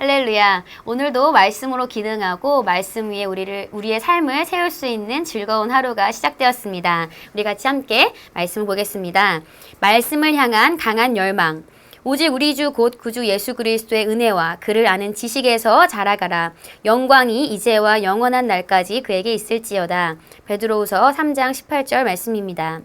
할렐루야. 오늘도 말씀으로 기능하고 말씀 위에 우리를 우리의 삶을 세울 수 있는 즐거운 하루가 시작되었습니다. 우리 같이 함께 말씀을 보겠습니다. 말씀을 향한 강한 열망. 오직 우리 주 곧 구주 예수 그리스도의 은혜와 그를 아는 지식에서 자라가라. 영광이 이제와 영원한 날까지 그에게 있을지어다. 베드로후서 3장 18절 말씀입니다.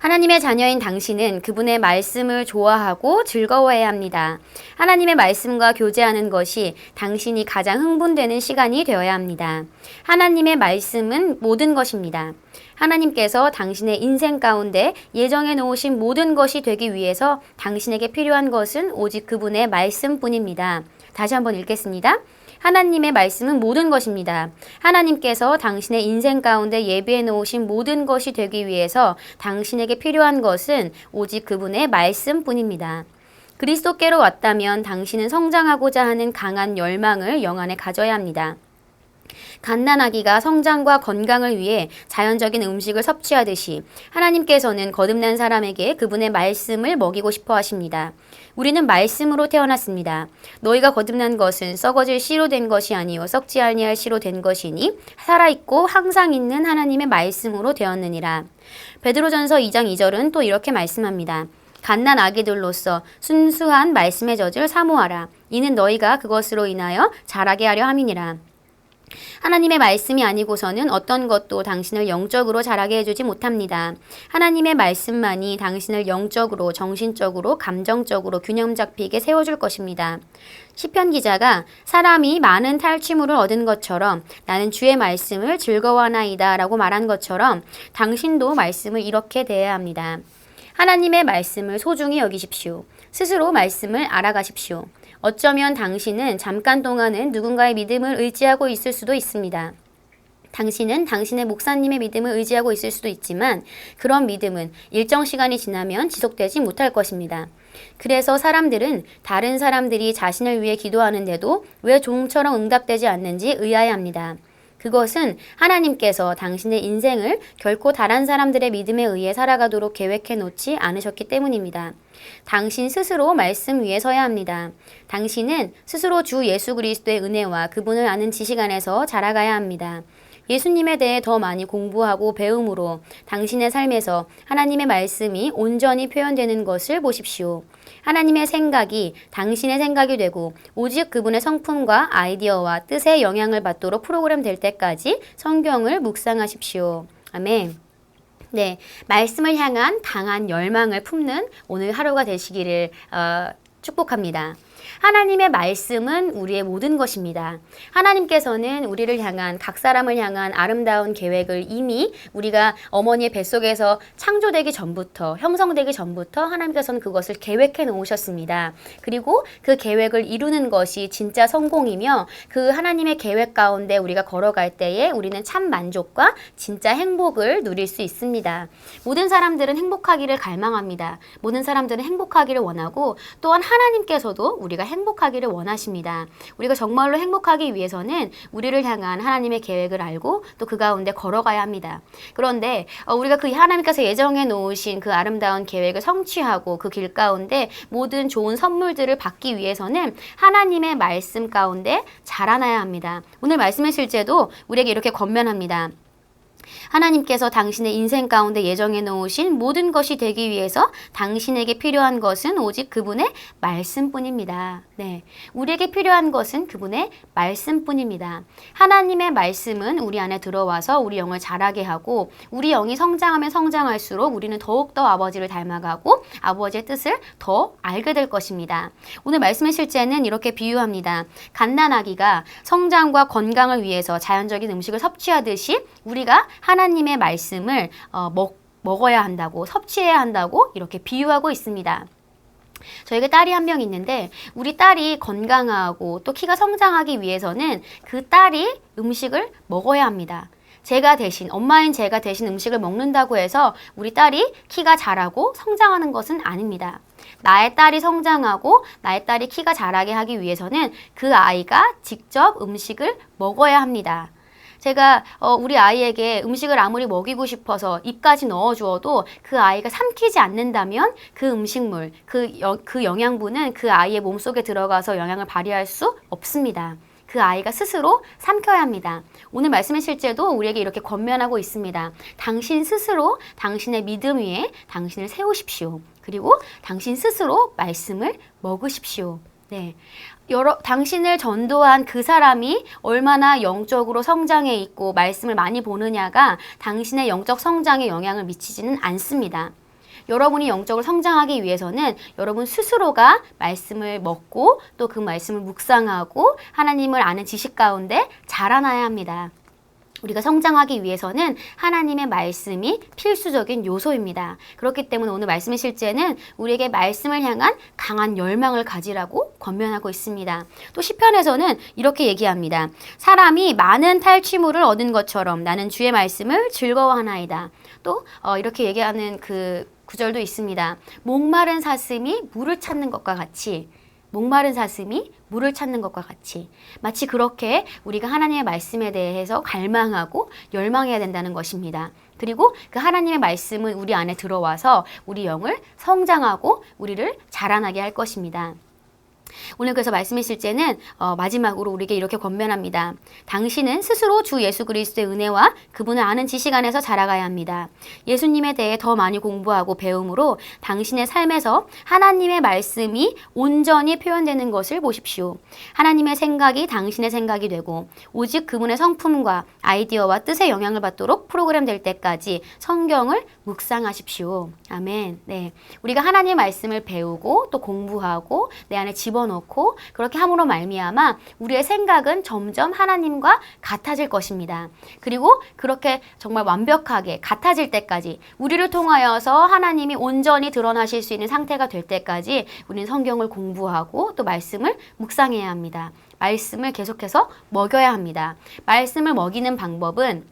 하나님의 자녀인 당신은 그분의 말씀을 좋아하고 즐거워해야 합니다. 하나님의 말씀과 교제하는 것이 당신이 가장 흥분되는 시간이 되어야 합니다. 하나님의 말씀은 모든 것입니다. 하나님께서 당신의 인생 가운데 예정해 놓으신 모든 것이 되기 위해서 당신에게 필요한 것은 오직 그분의 말씀뿐입니다. 다시 한번 읽겠습니다. 하나님의 말씀은 모든 것입니다. 하나님께서 당신의 인생 가운데 예비해 놓으신 모든 것이 되기 위해서 당신에게 필요한 것은 오직 그분의 말씀뿐입니다. 그리스도께로 왔다면 당신은 성장하고자 하는 강한 열망을 영 안에 가져야 합니다. 갓난아기가 성장과 건강을 위해 자연적인 음식을 섭취하듯이 하나님께서는 거듭난 사람에게 그분의 말씀을 먹이고 싶어 하십니다. 우리는 말씀으로 태어났습니다. 너희가 거듭난 것은 썩어질 씨로 된 것이 아니요 썩지 아니할 씨로 된 것이니 살아 있고 항상 있는 하나님의 말씀으로 되었느니라. 베드로전서 2장 2절은 또 이렇게 말씀합니다. 갓난 아기들로서 순수한 말씀의 젖을 사모하라. 이는 너희가 그것으로 인하여 자라게 하려 함이니라. 하나님의 말씀이 아니고서는 어떤 것도 당신을 영적으로 자라게 해주지 못합니다. 하나님의 말씀만이 당신을 영적으로, 정신적으로, 감정적으로 균형 잡히게 세워줄 것입니다. 시편 기자가 사람이 많은 탈취물을 얻은 것처럼 나는 주의 말씀을 즐거워하나이다 라고 말한 것처럼 당신도 말씀을 이렇게 대해야 합니다. 하나님의 말씀을 소중히 여기십시오. 스스로 말씀을 알아가십시오. 어쩌면 당신은 잠깐 동안은 누군가의 믿음을 의지하고 있을 수도 있습니다. 당신은 당신의 목사님의 믿음을 의지하고 있을 수도 있지만 그런 믿음은 일정 시간이 지나면 지속되지 못할 것입니다. 그래서 사람들은 다른 사람들이 자신을 위해 기도하는데도 왜 종처럼 응답되지 않는지 의아해합니다. 그것은 하나님께서 당신의 인생을 결코 다른 사람들의 믿음에 의해 살아가도록 계획해 놓지 않으셨기 때문입니다. 당신 스스로 말씀 위에 서야 합니다. 당신은 스스로 주 예수 그리스도의 은혜와 그분을 아는 지식 안에서 자라가야 합니다. 예수님에 대해 더 많이 공부하고 배움으로 당신의 삶에서 하나님의 말씀이 온전히 표현되는 것을 보십시오. 하나님의 생각이 당신의 생각이 되고 오직 그분의 성품과 아이디어와 뜻에 영향을 받도록 프로그램 될 때까지 성경을 묵상하십시오. 아멘. 네, 말씀을 향한 강한 열망을 품는 오늘 하루가 되시기를 어, 축복합니다. 하나님의 말씀은 우리의 모든 것입니다. 하나님께서는 우리를 향한 각 사람을 향한 아름다운 계획을 이미 우리가 어머니의 뱃속에서 창조되기 전부터 형성되기 전부터 하나님께서는 그것을 계획해 놓으셨습니다. 그리고 그 계획을 이루는 것이 진짜 성공이며 그 하나님의 계획 가운데 우리가 걸어갈 때에 우리는 참 만족과 진짜 행복을 누릴 수 있습니다. 모든 사람들은 행복하기를 갈망합니다. 모든 사람들은 행복하기를 원하고 또한 하나님께서도 우리 가 행복하기를 원하십니다. 우리가 정말로 행복하기 위해서는 우리를 향한 하나님의 계획을 알고 또 그 가운데 걸어가야 합니다. 그런데 어, 우리가 그 하나님께서 예정해 놓으신 그 아름다운 계획을 성취하고 그 길 가운데 모든 좋은 선물들을 받기 위해서는 하나님의 말씀 가운데 자라나야 합니다. 오늘 말씀의 실제도 우리에게 이렇게 권면합니다. 하나님께서 당신의 인생 가운데 예정해 놓으신 모든 것이 되기 위해서 당신에게 필요한 것은 오직 그분의 말씀뿐입니다. 네. 우리에게 필요한 것은 그분의 말씀뿐입니다. 하나님의 말씀은 우리 안에 들어와서 우리 영을 자라게 하고 우리 영이 성장하면 성장할수록 우리는 더욱더 아버지를 닮아가고 아버지의 뜻을 더 알게 될 것입니다. 오늘 말씀의 실제는 이렇게 비유합니다. 갓난아기가 성장과 건강을 위해서 자연적인 음식을 섭취하듯이 우리가 하나님의 말씀을 어, 먹, 먹어야 한다고 섭취해야 한다고 이렇게 비유하고 있습니다. 저에게 딸이 한 명 있는데 우리 딸이 건강하고 또 키가 성장하기 위해서는 그 딸이 음식을 먹어야 합니다. 제가 대신 엄마인 제가 대신 음식을 먹는다고 해서 우리 딸이 키가 자라고 성장하는 것은 아닙니다. 나의 딸이 성장하고 나의 딸이 키가 자라게 하기 위해서는 그 아이가 직접 음식을 먹어야 합니다. 제가 어, 우리 아이에게 음식을 아무리 먹이고 싶어서 입까지 넣어 주어도 그 아이가 삼키지 않는다면 그 음식물, 그, 여, 그 영양분은 그 아이의 몸속에 들어가서 영향을 발휘할 수 없습니다. 그 아이가 스스로 삼켜야 합니다. 오늘 말씀의 실제도 우리에게 이렇게 권면하고 있습니다. 당신 스스로 당신의 믿음 위에 당신을 세우십시오. 그리고 당신 스스로 말씀을 먹으십시오. 네. 여러, 당신을 전도한 그 사람이 얼마나 영적으로 성장해 있고 말씀을 많이 보느냐가 당신의 영적 성장에 영향을 미치지는 않습니다. 여러분이 영적으로 성장하기 위해서는 여러분 스스로가 말씀을 먹고 또 그 말씀을 묵상하고 하나님을 아는 지식 가운데 자라나야 합니다. 우리가 성장하기 위해서는 하나님의 말씀이 필수적인 요소입니다. 그렇기 때문에 오늘 말씀의 실제는 우리에게 말씀을 향한 강한 열망을 가지라고 권면하고 있습니다. 또 시편에서는 이렇게 얘기합니다. 사람이 많은 탈취물을 얻은 것처럼 나는 주의 말씀을 즐거워하나이다. 또 어, 이렇게 얘기하는 그 구절도 있습니다. 목마른 사슴이 물을 찾는 것과 같이 목마른 사슴이 물을 찾는 것과 같이 마치 그렇게 우리가 하나님의 말씀에 대해서 갈망하고 열망해야 된다는 것입니다. 그리고 그 하나님의 말씀은 우리 안에 들어와서 우리 영을 성장하고 우리를 자라나게 할 것입니다. 오늘 그래서 말씀의 실제는 어, 마지막으로 우리에게 이렇게 권면합니다. 당신은 스스로 주 예수 그리스도의 은혜와 그분을 아는 지식 안에서 자라가야 합니다. 예수님에 대해 더 많이 공부하고 배움으로 당신의 삶에서 하나님의 말씀이 온전히 표현되는 것을 보십시오. 하나님의 생각이 당신의 생각이 되고 오직 그분의 성품과 아이디어와 뜻에 영향을 받도록 프로그램 될 때까지 성경을 묵상하십시오. 아멘. 네. 우리가 하나님의 말씀을 배우고 또 공부하고 내 안에 집어 넣고 그렇게 함으로 말미암아 우리의 생각은 점점 하나님과 같아질 것입니다. 그리고 그렇게 정말 완벽하게 같아질 때까지 우리를 통하여서 하나님이 온전히 드러나실 수 있는 상태가 될 때까지 우리는 성경을 공부하고 또 말씀을 묵상해야 합니다. 말씀을 계속해서 먹여야 합니다. 말씀을 먹이는 방법은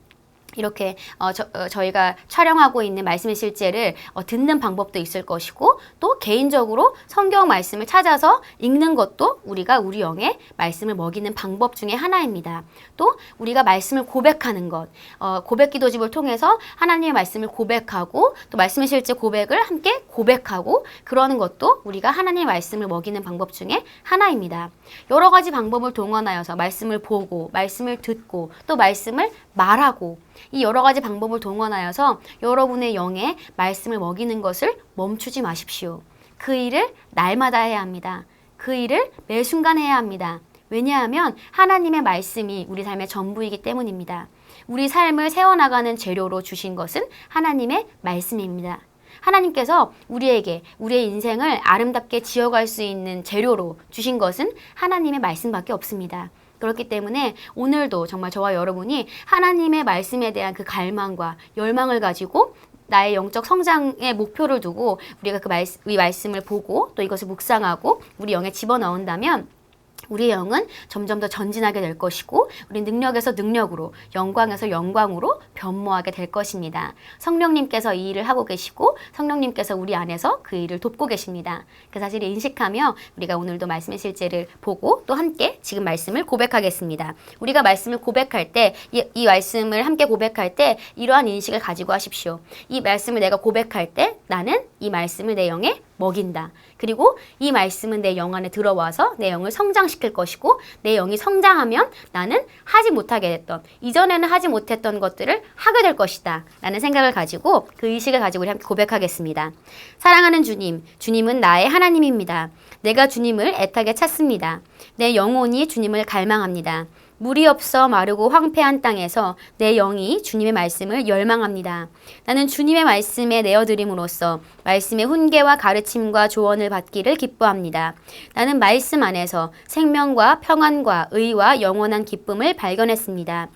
이렇게 어, 저, 어, 저희가 촬영하고 있는 말씀의 실제를 어, 듣는 방법도 있을 것이고 또 개인적으로 성경 말씀을 찾아서 읽는 것도 우리가 우리 영의 말씀을 먹이는 방법 중에 하나입니다. 또 우리가 말씀을 고백하는 것, 어, 고백 기도집을 통해서 하나님의 말씀을 고백하고 또 말씀의 실제 고백을 함께 고백하고 그러는 것도 우리가 하나님의 말씀을 먹이는 방법 중에 하나입니다. 여러 가지 방법을 동원하여서 말씀을 보고 말씀을 듣고 또 말씀을 말하고 이 여러 가지 방법을 동원하여서 여러분의 영에 말씀을 먹이는 것을 멈추지 마십시오. 그 일을 날마다 해야 합니다. 그 일을 매 순간 해야 합니다. 왜냐하면 하나님의 말씀이 우리 삶의 전부이기 때문입니다. 우리 삶을 세워나가는 재료로 주신 것은 하나님의 말씀입니다. 하나님께서 우리에게 우리의 인생을 아름답게 지어갈 수 있는 재료로 주신 것은 하나님의 말씀밖에 없습니다. 그렇기 때문에 오늘도 정말 저와 여러분이 하나님의 말씀에 대한 그 갈망과 열망을 가지고 나의 영적 성장의 목표를 두고 우리가 그 말씀, 이 말씀을 보고 또 이것을 묵상하고 우리 영에 집어넣은다면 우리의 영은 점점 더 전진하게 될 것이고 우리 능력에서 능력으로 영광에서 영광으로 변모하게 될 것입니다. 성령님께서 이 일을 하고 계시고 성령님께서 우리 안에서 그 일을 돕고 계십니다. 그 사실을 인식하며 우리가 오늘도 말씀의 실제를 보고 또 함께 지금 말씀을 고백하겠습니다. 우리가 말씀을 고백할 때이 말씀을 함께 고백할 때 이러한 인식을 가지고 하십시오. 이 말씀을 내가 고백할 때 나는 이 말씀을 내 영에 먹인다. 그리고 이 말씀은 내 영 안에 들어와서 내 영을 성장시킬 것이고 내 영이 성장하면 나는 하지 못하게 됐던 이전에는 하지 못했던 것들을 하게 될 것이다. 라는 생각을 가지고 그 의식을 가지고 우리 함께 고백하겠습니다. 사랑하는 주님, 주님은 나의 하나님입니다. 내가 주님을 애타게 찾습니다. 내 영혼이 주님을 갈망합니다. 물이 없어 마르고 황폐한 땅에서 내 영이 주님의 말씀을 열망합니다. 나는 주님의 말씀에 내어드림으로써 말씀의 훈계와 가르침과 조언을 받기를 기뻐합니다. 나는 말씀 안에서 생명과 평안과 의와 영원한 기쁨을 발견했습니다.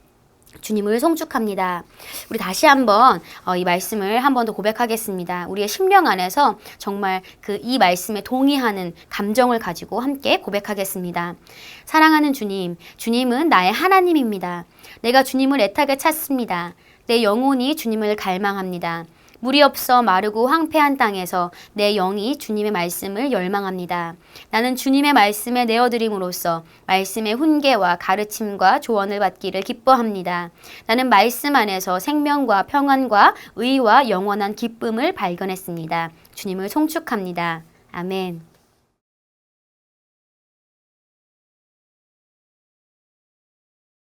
주님을 송축합니다. 우리 다시 한번 어, 이 말씀을 한 번 더 고백하겠습니다. 우리의 심령 안에서 정말 그 이 말씀에 동의하는 감정을 가지고 함께 고백하겠습니다. 사랑하는 주님, 주님은 나의 하나님입니다. 내가 주님을 애타게 찾습니다. 내 영혼이 주님을 갈망합니다. 물이 없어 마르고 황폐한 땅에서 내 영이 주님의 말씀을 열망합니다. 나는 주님의 말씀에 내어드림으로써 말씀의 훈계와 가르침과 조언을 받기를 기뻐합니다. 나는 말씀 안에서 생명과 평안과 의와 영원한 기쁨을 발견했습니다. 주님을 송축합니다. 아멘.